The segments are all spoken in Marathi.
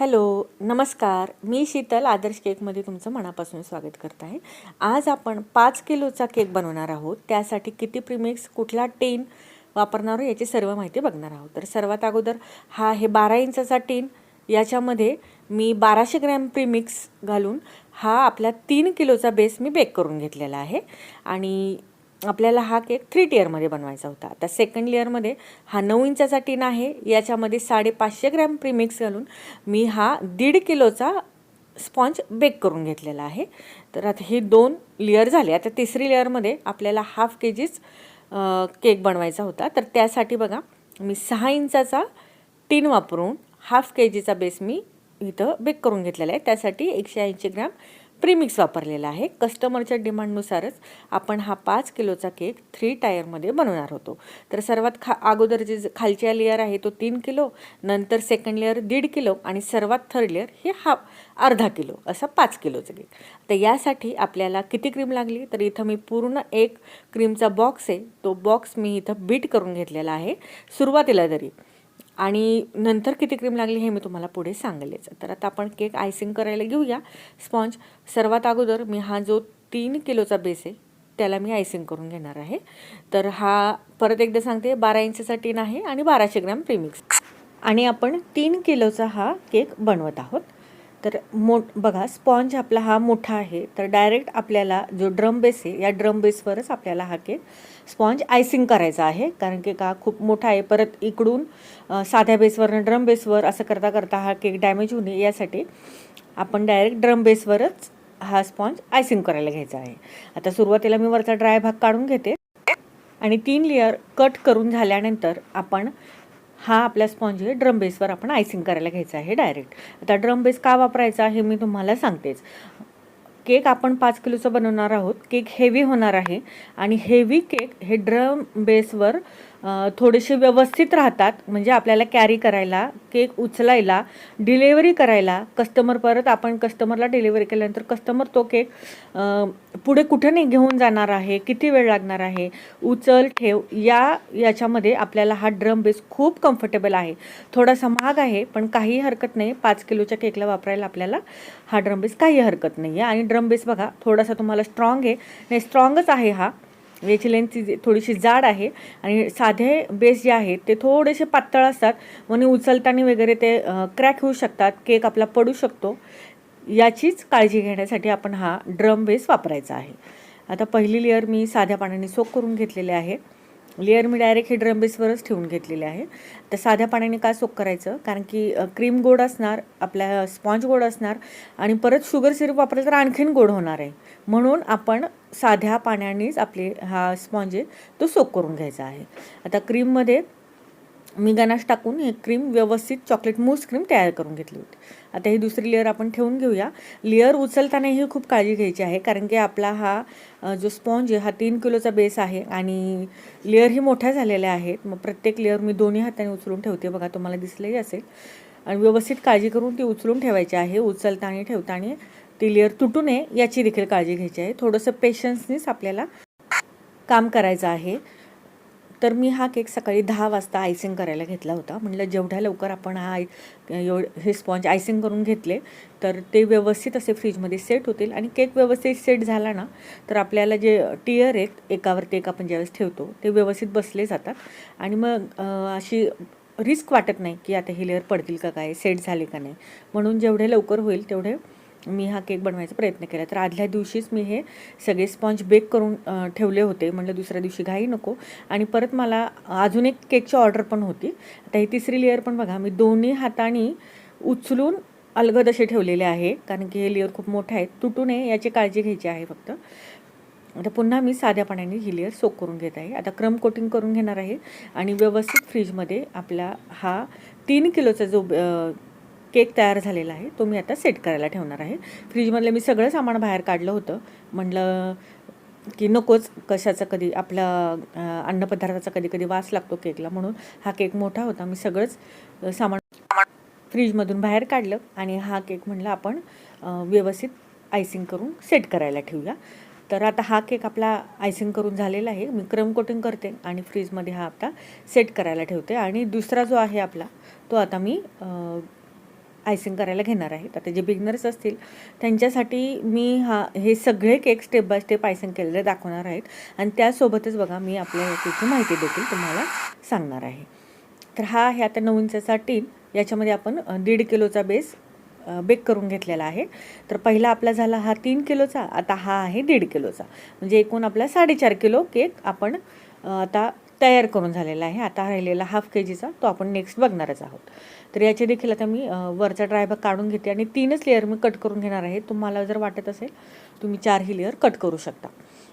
हॅलो नमस्कार. मी शीतल आदर्श केकमध्ये तुमचं मनापासून स्वागत करत आहे. आज आपण पाच किलोचा केक बनवणार आहोत. त्यासाठी किती प्रीमिक्स कुठला टीन वापरणार आहोत याची सर्व माहिती बघणार आहोत. तर सर्वात अगोदर हा हे बारा इंचाचा टीन. याच्यामध्ये मी बाराशे ग्रॅम प्रीमिक्स घालून हा आपला तीन किलोचा बेस मी बेक करून घेतलेला आहे. आणि आपल्याला हा केक थ्री टिअरमध्ये बनवायचा होता. आता सेकंड लेअरमध्ये हा नऊ इंचाचा टीन आहे. याच्यामध्ये साडेपाचशे ग्रॅम प्रीमिक्स घालून मी हा दीड किलोचा स्पॉन्ज बेक करून घेतलेला आहे. तर आता हे दोन लेअर झाले. आता तिसरी लेअरमध्ये आपल्याला हाफ के जीच केक बनवायचा होता. तर त्यासाठी बघा मी सहा इंचाचा टीन वापरून हाफ के जीचा बेस मी इथं बेक करून घेतलेला आहे. त्यासाठी एकशे ऐंशी ग्रॅम प्रीमिक्स वापरलेला आहे. कस्टमरच्या डिमांडनुसारच आपण हा पाच किलोचा केक थ्री टायरमध्ये बनवणार होतो. तर सर्वात खा अगोदर जे खालच्या लेअर आहे तो तीन किलो नंतर सेकंड लेअर दीड किलो आणि सर्वात थर्ड लेअर हे हा अर्धा किलो असा पाच किलोचं केक तर यासाठी आपल्याला किती क्रीम लागली? तर इथं मी पूर्ण एक क्रीमचा बॉक्स आहे. तो बॉक्स मी इथं बीट करून घेतलेला आहे. सुरुवातीला तरी आणि नंतर किती क्रीम लागली हे मी तुम्हाला पुढे सांगलेच तर आता आपण केक आयसिंग करायला घेऊया. स्पॉन्ज सर्वात अगोदर मी हा जो तीन किलोचा बेस आहे त्याला मी आयसिंग करून घेणार आहे. तर हा परत एकदा सांगते बारा इंचचा टीन आहे आणि बाराशे ग्रॅम प्रीमिक्स. आणि आपण तीन किलोचा हा केक बनवत आहोत. तर मो बघा स्पॉन्ज आपला हा मोठा आहे तर डायरेक्ट आपल्याला जो ड्रम बेस आहे या ड्रम बेसवरच आपल्याला हा केक स्पॉन्ज आयसिंग करायचा आहे कारण की का खूप मोठा आहे. परत इकडून साध्या बेसवरनं ड्रम बेसवर असं करता करता हा केक डॅमेज होऊ नये यासाठी आपण डायरेक्ट ड्रम बेसवरच हा स्पॉन्ज आयसिंग करायला घ्यायचा आहे. आता सुरुवातीला मी वरचा ड्राय भाग काढून घेते आणि तीन लेअर कट करून झाल्यानंतर आपण हा आपला स्पॉन्ज आहे ड्रम बेसवर आपण आयसिंग करायला घ्यायचा आहे डायरेक्ट आता ड्रम बेस का वापरायचा हे मी तुम्हाला सांगतेच. केक आपण पाच किलोचं बनवणार आहोत. केक हेवी होणार आहे आणि हेवी केक हे ड्रम बेसवर थोडेसे व्यवस्थित राहतात. म्हणजे आपल्याला कॅरी करायला केक उचलायला डिलेवरी करायला कस्टमर परत आपण कस्टमरला डिलेवरी केल्यानंतर कस्टमर तो केक पुढे कुठे नाही घेऊन जाणार आहे किती वेळ लागणार आहे उचल ठेव या याच्यामध्ये आपल्याला हा ड्रम बेस खूप कम्फर्टेबल आहे. थोडासा महाग आहे पण काही हरकत नाही. पाच किलोच्या केकला वापरायला आपल्याला हा ड्रम बेस काही हरकत नाही आहे आणि ड्रम बेस बघा थोडासा तुम्हाला स्ट्रॉंग आहे. नाही स्ट्रॉंगच आहे हा. याची लेंथ जी- थोडीशी जाड आहे. आणि साधे बेस जे आहेत ते थोडेसे पातळ असतात. म्हणून उचलताना वगैरे ते क्रॅक होऊ शकतात. केक आपला पडू शकतो. याचीच काळजी घेण्यासाठी आपण हा ड्रम बेस वापरायचा आहे. आता पहिली लेअर मी साध्या पाण्याने सोक करून घेतलेले आहे. लेअर मी डायरेक्ट हे ड्रमबेसवरच ठेवून घेतलेले आहे. तर साध्या पाण्याने का सोक करायचं? कारण की क्रीम गोड असणार आपल्या स्पॉन्ज गोड असणार आणि परत शुगर सिरप वापरलं तर आणखीन गोड होणार आहे. म्हणून आपण साध्या पाण्यानेच आपले हा स्पॉन्ज आहे तो सोक करून घ्यायचा आहे. आता क्रीममध्ये मी गनाश टाकून हे क्रीम व्यवस्थित चॉकलेट मूस क्रीम तयार करून घेतली होती. आता ही दुसरी लेअर आपण ठेवून घेऊया. लेअर उचलतानाही खूप काळजी घ्यायची आहे कारण की आपला हा जो स्पॉन्ज आहे हा तीन किलोचा बेस आहे आणि लेअरही मोठ्या झालेल्या आहेत. मग प्रत्येक लेअर मी दोन्ही हाताने उचलून ठेवते बघा तुम्हाला दिसलंही असेल. आणि व्यवस्थित काळजी करून ती उचलून ठेवायची आहे. उचलताना ठेवताना ती लेअर तुटू नये याची देखील काळजी घ्यायची आहे. थोडंसं पेशन्सनीच आपल्याला काम करायचं आहे. तर मी हा केक सकाळी दहा वाजता आयसिंग करायला घेतला होता. म्हटलं जेवढ्या लवकर आपण हा आय एव हे स्पॉन्ज आयसिंग करून घेतले तर ते व्यवस्थित असे फ्रीजमध्ये सेट होतील. आणि केक व्यवस्थित सेट झाला ना तर आपल्याला जे टिअर आहेत एकावरती एक आपण ज्यावेळेस ठेवतो ते व्यवस्थित बसले जातात. आणि मग अशी रिस्क वाटत नाही की आता हे लेअर पडतील का काय सेट झाले का नाही. म्हणून जेवढे लवकर होईल तेवढे मी हा केक बनवायचा प्रयत्न केला. तर आदल्या दिवशीच मी हे सगळे स्पॉन्ज बेक करून ठेवले होते. म्हणलं दुसऱ्या दिवशी घाई नको. आणि परत मला अजून एक केकची ऑर्डर पण होती. आता ही तिसरी लेअर पण बघा. मी दोन्ही हाताने उचलून अलगद असे ठेवलेले आहे. कारण की हे लेअर खूप मोठे आहेत. तुटू नये याची काळजी घ्यायची आहे फक्त. आता पुन्हा मी साध्या पाण्याने ही लेअर सोक करून घेत आहे. आता क्रम कोटिंग करून घेणार आहे. आणि व्यवस्थित फ्रीजमध्ये आपला हा तीन किलोचा जो केक तयार झालेला आहे. तो मी आता सेट करायला ठेवणार आहे. फ्रीजमधलं मी सगळं सामान बाहेर काढलं होतं. म्हटलं की नकोच कशाचा कधी आपला अन्नपदार्थाचा कधी कधी वास लागतो केकला म्हणून. हा केक मोठा होता. मी सगळंच सामान फ्रीजमधून बाहेर काढलं आणि हा केक म्हणलं आपण व्यवस्थित आयसिंग करून सेट करायला ठेवूया. तर आता हा केक आपला आयसिंग करून झालेला आहे. मी क्रम कोटिंग करते आणि फ्रीजमध्ये हा आता सेट करायला ठेवते. आणि दुसरा जो आहे आपला तो आता मी आयसिंग करायला घेणार आहेत आता जे बिगनर्स असतील त्यांच्यासाठी मी हा हे सगळे cake step by step icing केलेले दाखवणार आहेत. आणि त्यासोबतच बघा मी आपल्या याची माहिती देखील तुम्हाला सांगणार आहे. तर हा आहे आता नऊ इंचाचा टीन याच्यामध्ये आपण दीड किलोचा बेस बेक करून घेतलेला आहे. तर पहिला आपला झाला हा तीन किलोचा आता हा आहे दीड किलोचा. म्हणजे एकूण आपला साडेचार किलो केक आपण आता तयार करून झालेला आहे. आता राहिलेला हाफ के जीचा तो आपण नेक्स्ट बघणारच आहोत. तर याचे देखील आता मी वरचा ड्राय भाग काढून घेते आणि तीनच लेअर मी कट करून घेणार आहे. तुम्हाला जर वाटत असेल तुम्ही चारही लेअर कट करू शकता.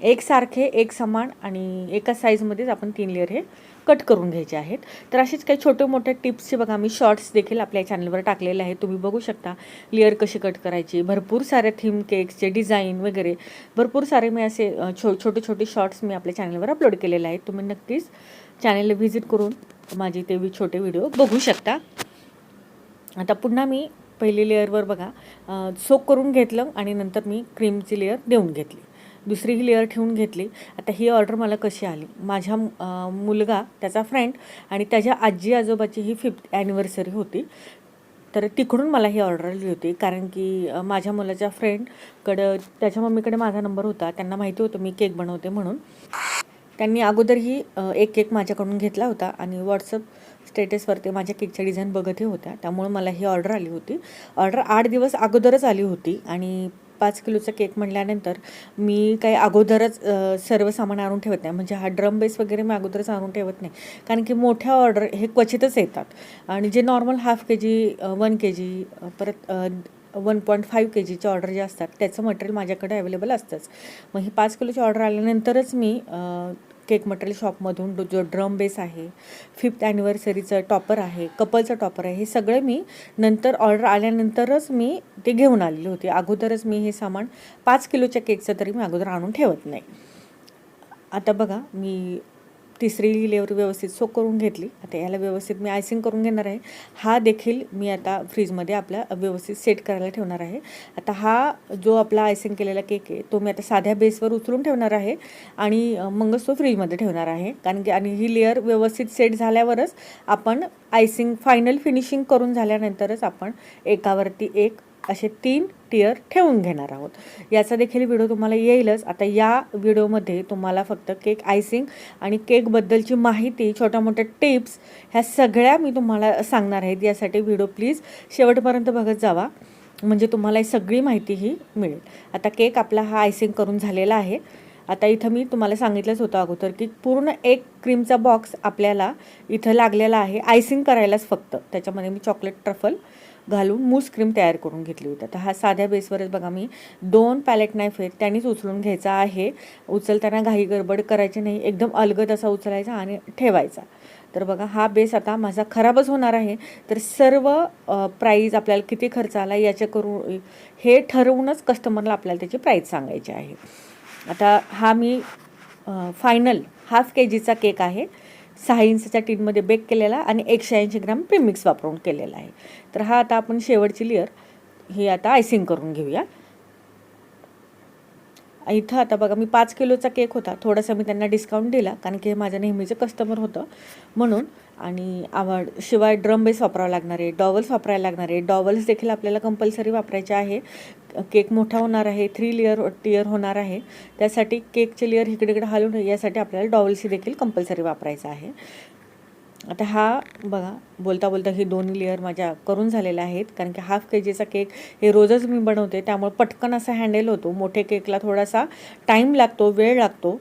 एकसारखे एक समान आणि एका साईजमध्येच आपण तीन लेअर हे कट करून घ्यायचे आहेत. तर असेच काही छोटे मोठ्या टिप्सचे बघा मी शॉर्ट्स देखील आपल्या चॅनलवर टाकलेले आहेत. तुम्ही बघू शकता लेअर कशी कट करायची भरपूर सारे थीम केक्सचे डिझाईन वगैरे. भरपूर सारे मी असे छो छोटे छोटे शॉर्ट्स मी आपल्या चॅनलवर अपलोड केलेले आहेत. तुम्ही नक्कीच चॅनलला व्हिजिट करून माझे ते छोटे व्हिडिओ बघू शकता. आता पुन्हा मी पहिली लेअरवर बघा सोक करून घेतलं आणि नंतर मी क्रीमची लेअर देऊन घेतली. दुसरी ही लेअर ठेवून घेतली. आता ही ऑर्डर मला कशी आली? माझ्या मुलगा त्याचा फ्रेंड आणि त्याच्या आजी आजोबाची ही फिफ्थ ॲनिव्हर्सरी होती. तर तिकडून मला ही ऑर्डर आली होती. कारण की माझ्या मुलाच्या फ्रेंडकडं त्याच्या मम्मीकडे माझा नंबर होता. त्यांना माहिती होतं मी केक बनवते म्हणून. त्यांनी अगोदरही एक केक माझ्याकडून घेतला होता आणि व्हॉट्सअप स्टेटसवरती माझ्या केकच्या डिझाईन बघतही होत्या. त्यामुळे मला ही ऑर्डर आली होती. ऑर्डर आठ दिवस अगोदरच आली होती आणि पाच किलोचा केक म्हटल्यानंतर मी काही अगोदरच सर्व सामान आणून ठेवत नाही. म्हणजे हा ड्रम बेस वगैरे मी अगोदरच आणून ठेवत नाही. कारण की मोठ्या ऑर्डर हे क्वचितच येतात. आणि जे normal half K G one K G परत वन पॉईंट फाईव्ह के जीचे ऑर्डर जे असतात त्याचं मटेरियल माझ्याकडे अवेलेबल असतंच. मग ही पाच किलोची ऑर्डर आल्यानंतरच मी केक मटेरियल शॉपमधून जो ड्रम बेस आहे फिफ्थ ॲनिव्हर्सरीचं टॉपर आहे कपलचं टॉपर आहे हे सगळे मी नंतर ऑर्डर आल्यानंतरच मी ते घेऊन आलेली होती. अगोदरच मी हे सामान पाच किलोच्या केकचं तरी मी अगोदर आणून ठेवत नाही. आता बघा मी तिसरी लेवर व्यवस्थित सोक करून घेतली. आता याला व्यवस्थित मी आयसिंग करून घेणार आहे. हा देखील मी आता फ्रीजमध्ये आपला व्यवस्थित सेट करायला ठेवणार आहे. आता हा जो आपला आयसिंग केलेला केक आहे तो मी आता साध्या बेसवर उचलून ठेवणार आहे आणि मगच तो फ्रीजमध्ये ठेवणार आहे. कारण की आणि ही लेअर व्यवस्थित सेट झाल्यावरच आपण आयसिंग फायनल फिनिशिंग करून झाल्यानंतरच आपण एकावरती एक असे तीन टियर ठेवून घेणार आहोत. याचा देखील व्हिडिओ तुम्हाला येईलच. आता या व्हिडिओमध्ये तुम्हाला फक्त केक आयसिंग आणि केकबद्दलची माहिती छोट्या मोठ्या टिप्स ह्या सगळ्या मी तुम्हाला सांगणार आहेत. यासाठी व्हिडिओ प्लीज शेवटपर्यंत बघत जावा. म्हणजे तुम्हाला ही सगळी माहिती ही मिळेल. आता केक आपला हा आयसिंग करून झालेला आहे. आता इथं मी तुम्हाला सांगितलंच होतं अगोदर की पूर्ण एक क्रीमचा बॉक्स आपल्याला इथं लागलेला आहे. आयसिंग करायलाच फक्त. त्याच्यामध्ये मी चॉकलेट ट्रफल घालून मूस क्रीम तयार करून घेतली होती. आता हा साध्या बेसवरच बघा मी. दोन पॅलेट नाईफ आहेत त्यांनीच उचलून घ्यायचा आहे. उचलताना घाई गडबड करायची नाही. एकदम अलगद असा उचलायचा आणि ठेवायचा. तर बघा हा बेस आता माझा खराबच होणार आहे. तर सर्व प्राईज आपल्याला किती खर्च आला याच्या करून हे ठरवूनच कस्टमरला आपल्याला त्याची प्राईज सांगायची आहे. आता हा मी फायनल हाफ के जीचा केक आहे. सहा इंचच्या टीनमध्ये बेक केलेला आणि एकशे ऐंशी ग्राम प्रीमिक्स वापरून केलेला आहे. तर हा आता आपण शेवटची लेअर ही आता आयसिंग करून घेऊया. इथं आता बघा मी पाच किलोचा केक होता. थोडासा मी त्यांना डिस्काउंट दिला कारण की हे माझ्या नेहमीचं कस्टमर होतं. म्हणून आणि आवड शिवाय ड्रम बेस वापरावं लागणार आहे डॉवल्स वापरायला लागणार आहे. डॉवल्स देखील आपल्याला कंपल्सरी वापरायचे आहे. केक मोठा होणार आहे थ्री लेअर टिअर होणार आहे. त्यासाठी केकचे लेअर इकडे इकडे हलवून यासाठी आपल्याला डॉवल्सही देखील कंपल्सरी वापरायचं आहे. आता हा बघा बोलता बोलता हे दोन्ही लेअर माझ्या करून झालेल्या आहेत. कारण की हाफ के जीचा केक हे रोजच मी बनवते. त्यामुळे पटकन असा हँडल होतो. मोठे केकला थोडासा टाईम लागतो वेळ लागतो.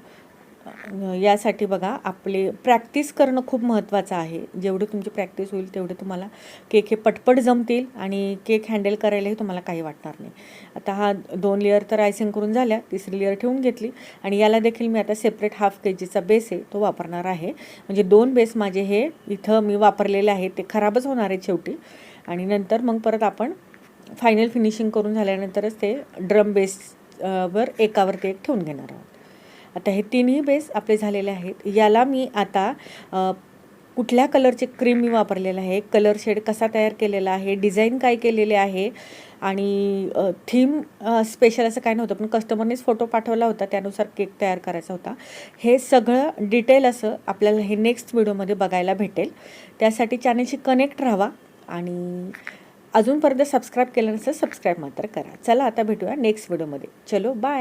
यासाठी बघा आपले प्रॅक्टिस करणं खूप महत्त्वाचं आहे. जेवढी तुमची प्रॅक्टिस होईल तेवढे तुम्हाला केक हे पटपट जमतील आणि केक हँडल करायलाही तुम्हाला काही वाटणार नाही. आता हा दोन लेअर तर आयसिंग करून झाल्या तिसरी लेअर ठेवून घेतली आणि याला देखील मी आता सेपरेट हाफ के जीचा बेस आहे तो वापरणार आहे. म्हणजे दोन बेस माझे हे इथं मी वापरलेले आहे ते खराबच होणार आहेत शेवटी. आणि नंतर मग परत आपण फायनल फिनिशिंग करून झाल्यानंतरच ते ड्रम बेस वर एकावरती एक ठेवून घेणार आहोत. आता हे तिन्ही बेस आपले झालेले आहेत. याला मी आता कुठल्या कलरचे क्रीम मी वापरलेलं आहे? कलर शेड कसा तयार केलेला आहे? डिझाईन काय केलेले आहे? आणि थीम स्पेशल असं काय नव्हतं पण कस्टमरनेच फोटो पाठवला होता. त्यानुसार केक तयार करायचा होता. हे सगळं डिटेल असं आपल्याला हे नेक्स्ट व्हिडिओमध्ये बघायला भेटेल. त्यासाठी चॅनलशी कनेक्ट राहावा आणि अजूनपर्यंत सबस्क्राईब केलं नसेल सबस्क्राईब मात्र करा. चला आता भेटूया नेक्स्ट व्हिडिओमध्ये चलो बाय